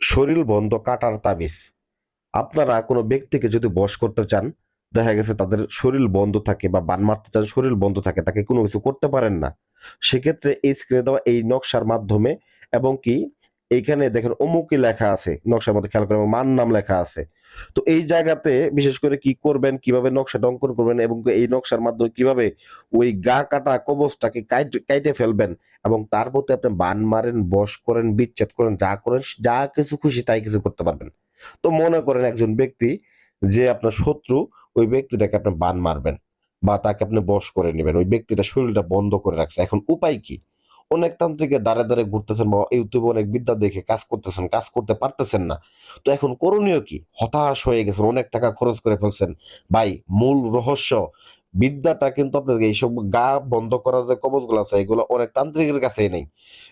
শরীর বন্ধ, কাটার তাবিজ। আপনারা কোনো ব্যক্তিকে যদি বশ করতে চান, দেখা গেছে তাদের শরীর বন্ধ থাকে বা বান মারতে চান, শরীর বন্ধ থাকে, তাকে কোনো কিছু করতে পারেন না। সেক্ষেত্রে এই স্ক্রিনে দেওয়া এই নকশার মাধ্যমে এবং কি এইখানে দেখেন অমুকি লেখা আছে, নকশার মধ্যে খেয়াল করেন মান নাম লেখা আছে। তো এই জায়গাতে বিশেষ করে কি করবেন, কীভাবে নকশাটা অঙ্কন করবেন এবং এই নকশার মাধ্যমে কীভাবে ওই গা কাটা কবচটাকে কাইটে ফেলবেন এবং তার প্রতি আপনি বান মারেন, বশ করেন, বিচ্ছেদ করেন, যা করেন, যা কিছু খুশি তাই কিছু করতে পারবেন। তো মনে করেন একজন ব্যক্তি যে আপনার শত্রু, ওই ব্যক্তিটাকে আপনি বান মারবেন বা তাকে আপনি বশ করে নেবেন, ওই ব্যক্তিটা শরীরটা বন্ধ করে রাখছে। এখন উপায় কি? অনেক তান্ত্রিকে দাঁড়ে দাঁড়ে ঘুরতেছেন বা ইউটিউবে অনেক বিদ্যা দেখে কাজ করতেছেন, কাজ করতে পারতেছেন না। তো এখন করণীয় কি? হতাশ হয়ে গেছেন, অনেক টাকা খরচ করে ফেলছেন। ভাই, মূল রহস্য বিদ্যাটা কিন্তু আপনাদের এইসব গা বন্ধ করার যে কবচগুলো আছে, এগুলো অনেক তান্ত্রিকের কাছেই নেই।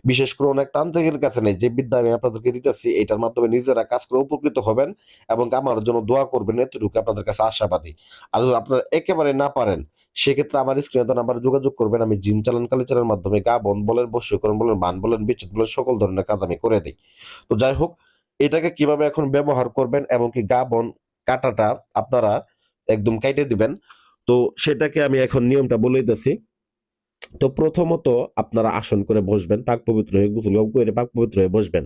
বিশেষ করে অনেক তান্ত্রিকের কাছে নেই, যে বিদ্যা আমি আপনাদেরকে দিতেছি, এটার মাধ্যমে নিজেরা কাজ করে উপকৃত হবেন এবং আমার জন্য দোয়া করবেন, এতটুকু আপনাদের কাছে আশাবাদী। আর যদি আপনারা একেবারে না পারেন, সেক্ষেত্রে আমার স্ক্রিনে নাম্বার যোগাযোগ করবেন, আমি জিন চালান কালিচারের মাধ্যমে গা বন বলেন বশীকরণ বলেন, বান বলেন, বিচ্ছেদ বলেন, সকল ধরনের কাজ আমি করে দিই। তো যাই হোক, এটাকে কীভাবে এখন ব্যবহার করবেন এবং কি গা বন কাটাটা আপনারা একদম কেটে দিবেন। তো সেটাকে আমি এখন নিয়মটা বলে দিতেছি। তো প্রথমত আপনারা আসন করে বসবেন, পাক পবিত্র হয়ে গোসল করে পাক পবিত্র হয়ে বসবেন।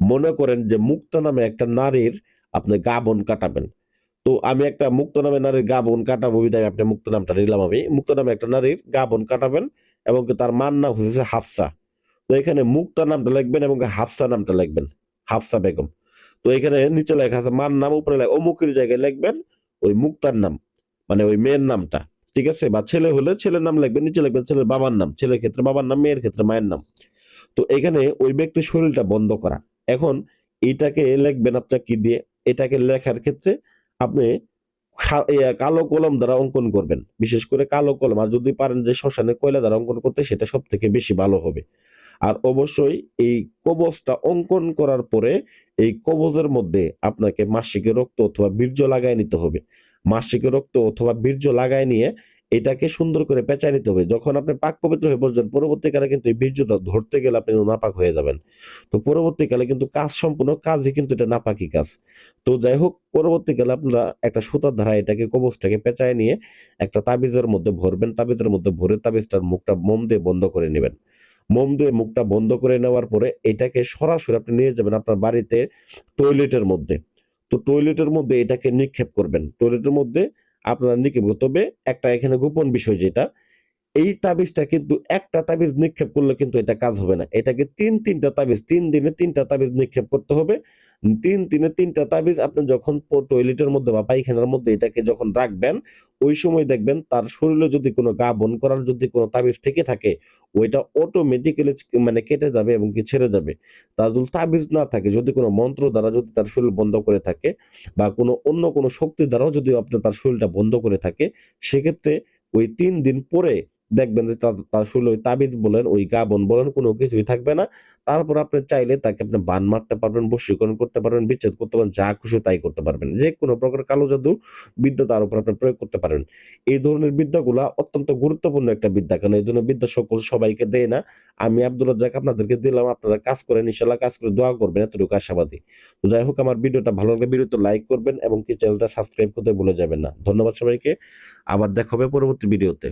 মনে করেন যে মুক্ত নামে একটা নারীর আপনি গা বন কাটাবেন। তো আমি একটা মুক্ত নামে নারীর গা বোন কাটাবো বিদায় আপনি মুক্ত নামটা নিলাম আমি। মুক্ত নামে একটা নারীর গা বোন কাটাবেন এবং তার মার নাম হচ্ছে হাফসা। তো এখানে মুক্তা নামটা লিখবেন এবং হাফসা নামটা লিখবেন, হাফসা বেগম। তো এখানে নিচে লেখা আছে মার নাম উপরে লেখা অমুকের জায়গায় লিখবেন, ওই মুক্তার নাম। মানে ওই মেয়ের নামটা, ঠিক আছে? বা ছেলে হলে ছেলের নাম লিখবেন, নিচে লিখবেন ছেলের বাবার নাম, ছেলের ক্ষেত্রে বাবার নাম, মেয়ের ক্ষেত্রে মায়ের নাম। তো এখানে ওই ব্যক্তির শরীরটা বন্ধ করা। এখন এটাকে লিখবেন আপনার কি দিয়ে? এটাকে লেখার ক্ষেত্রে আপনি কালো কলম দ্বারা অঙ্কন করবেন। বিশেষ করে কালো কলম। আর যদি পারেন যে শ্মশানে কয়লা দ্বারা অঙ্কন করতে, সেটা সব থেকে বেশি ভালো হবে। আর অবশ্যই এই কবচটা অঙ্কন করার পরে এই কবচের মধ্যে আপনাকে মাসিকের রক্ত অথবা বীর্য লাগায় নিতে হবে। মাসিকের রক্ত অথবা বীর্য লাগায় নিয়ে এটাকে সুন্দর করে পেঁচায় নিতে হবে। যখন আপনি পাক পবিত্র হয়ে বসবেন পরবর্তীকালে কিন্তু এই বীর্যটা ধরতে গেলে আপনি নাপাক হয়ে যাবেন। তো পরবর্তীকালে কিন্তু কাজ সম্পূর্ণ কাজই কিন্তু এটা নাপাকি কাজ। তো যাই হোক, পরবর্তীকালে আপনারা একটা সুতার ধারা এটাকে কবচটাকে পেঁচায় নিয়ে একটা তাবিজের মধ্যে ভরবেন। তাবিজের মধ্যে ভরে তাবিজটার মুখটা মোম দিয়ে বন্ধ করে নেবেন। মোম দিয়ে মুখটা বন্ধ করে নেওয়ার পরে এটাকে সরাসরি আপনি নিয়ে যাবেন আপনার বাড়িতে টয়লেটের মধ্যে। তো টয়লেটের মধ্যে এটাকে নিক্ষেপ করবেন। টয়লেটের মধ্যে আপনারা নিক্ষেপ। তবে একটা এখানে গোপন বিষয় যেটা, এই তাবিজটা কিন্তু একটা তাবিজ নিক্ষেপ করলে কিন্তু এটা কাজ হবে না। এটাকে তিন, তিনটা তাবিজ, তিন দিনে তিনটা তাবিজ নিক্ষেপ করতে হবে। তিন দিনে তিনটা তাবিজ আপনি যখন টয়লেটের মধ্যে বা পায়খানার মধ্যে এটাকে যখন রাখবেন, ওই সময় দেখবেন তার শরীরে যদি কোনো গা বন করার যদি কোনো তাবিজ থেকে থাকে, ওইটা অটোমেটিক্যালি মানে কেটে যাবে এবং কি ছেড়ে যাবে। তার যদি তাবিজ না থাকে, যদি কোনো মন্ত্র দ্বারা যদি তার শরীর বন্ধ করে থাকে বা কোনো অন্য কোনো শক্তি দ্বারাও যদি আপনি তার শরীরটা বন্ধ করে থাকে, সেক্ষেত্রে ওই তিন দিন পরে দেখবেন যে তার শরীরে ওই তাবিজ বলেন, ওই গাবন বলেন, কোনো কিছুই থাকবে না। তারপর আপনি চাইলে তাকে আপনি বান মারতে পারবেন, বশীকরণ করতে পারবেন, বিচ্ছেদ করতে পারবেন, যা খুশি তাই করতে পারবেন। যে কোনো প্রকার কালো জাদু বিদ্যা তার উপর আপনি প্রয়োগ করতে পারবেন এই ধরনের বিদ্যাগুলা অত্যন্ত গুরুত্বপূর্ণ একটা বিদ্যা, কারণ এই ধরনের বিদ্যা সকল সবাইকে দেয় না। আমি আব্দুল রাজ্জাক আপনাদেরকে দিলাম, আপনারা কাজ করেন ইনশাল্লাহ কাজ করে দোয়া করবেন, এতটুকু আশাবাদী। তো যাই হোক, আমার ভিডিওটা ভালো লাগলে ভিডিওতে লাইক করবেন এবং কি চ্যানেলটা সাবস্ক্রাইব করতে ভুলে যাবেন না। ধন্যবাদ সবাইকে, আবার দেখা হবে পরবর্তী ভিডিওতে।